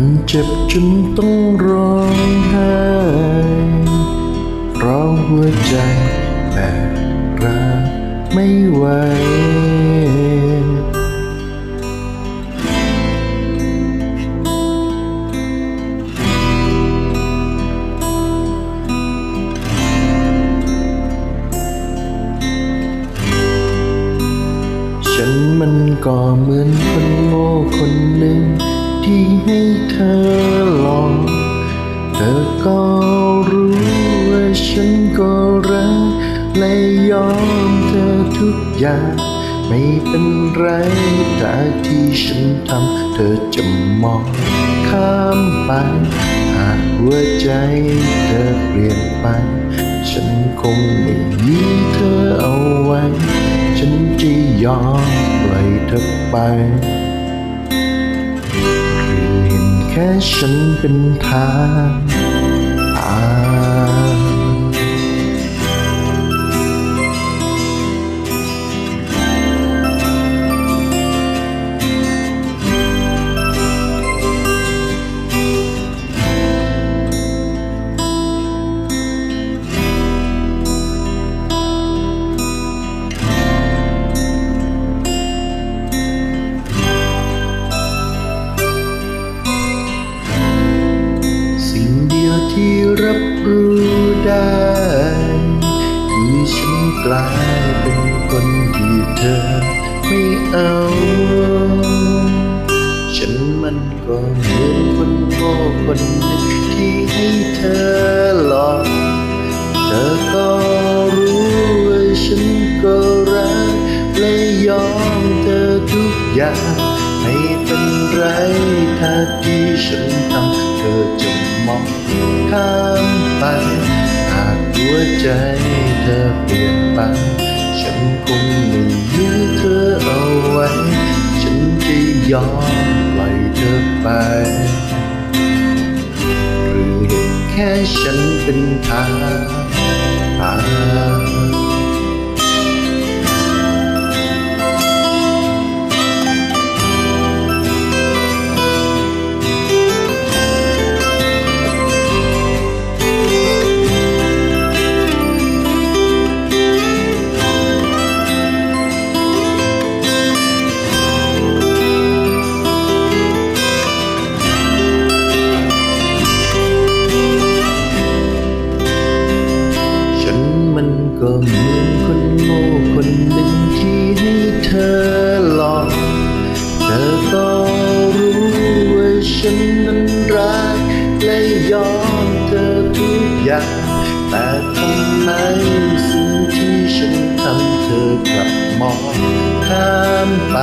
มันเจ็บจนต้องร้องไห้เร้องหัวใจแบกรักไม่ไหวฉันมันก็เหมือนคนโง่คนหนึ่ง ที่ให้เธอลอง เธอก็รู้ว่าฉันก็รักและยอมเธอทุกอย่าง ไม่เป็นไรแต่ที่ฉันทำเธอจะมองข้ามไป หากหัวใจเธอเปลี่ยนไป ฉันคงไม่ยื้อเธอเอาไว้ ฉันจะยอมปล่อยเธอไป แค่ฉันเป็นทาง รับรู้ได้คือฉันกลายเป็นคนที่เธอไม่เอา ฉันมันก็เหมือนคนโง่คนหนึ่งที่ให้เธอหลอกเธอก็รู้ว่าฉันก็รักและยอมเธอทุกอย่างไม่เป็นไรถ้าที่ฉันทำเธอจะมอง ข้ามไป หากหัวใจเธอเปลี่ยนไป ฉันคงไม่ยื้อเธอเอาไว้ ฉันจะยอมปล่อยเธอไป หรือเห็นแค่ฉันเป็นทางผ่านฉัน ยอมเธอทุกอย่าง แต่ทำไมสิ่งที่ฉันทำเธอกลับมองข้ามไป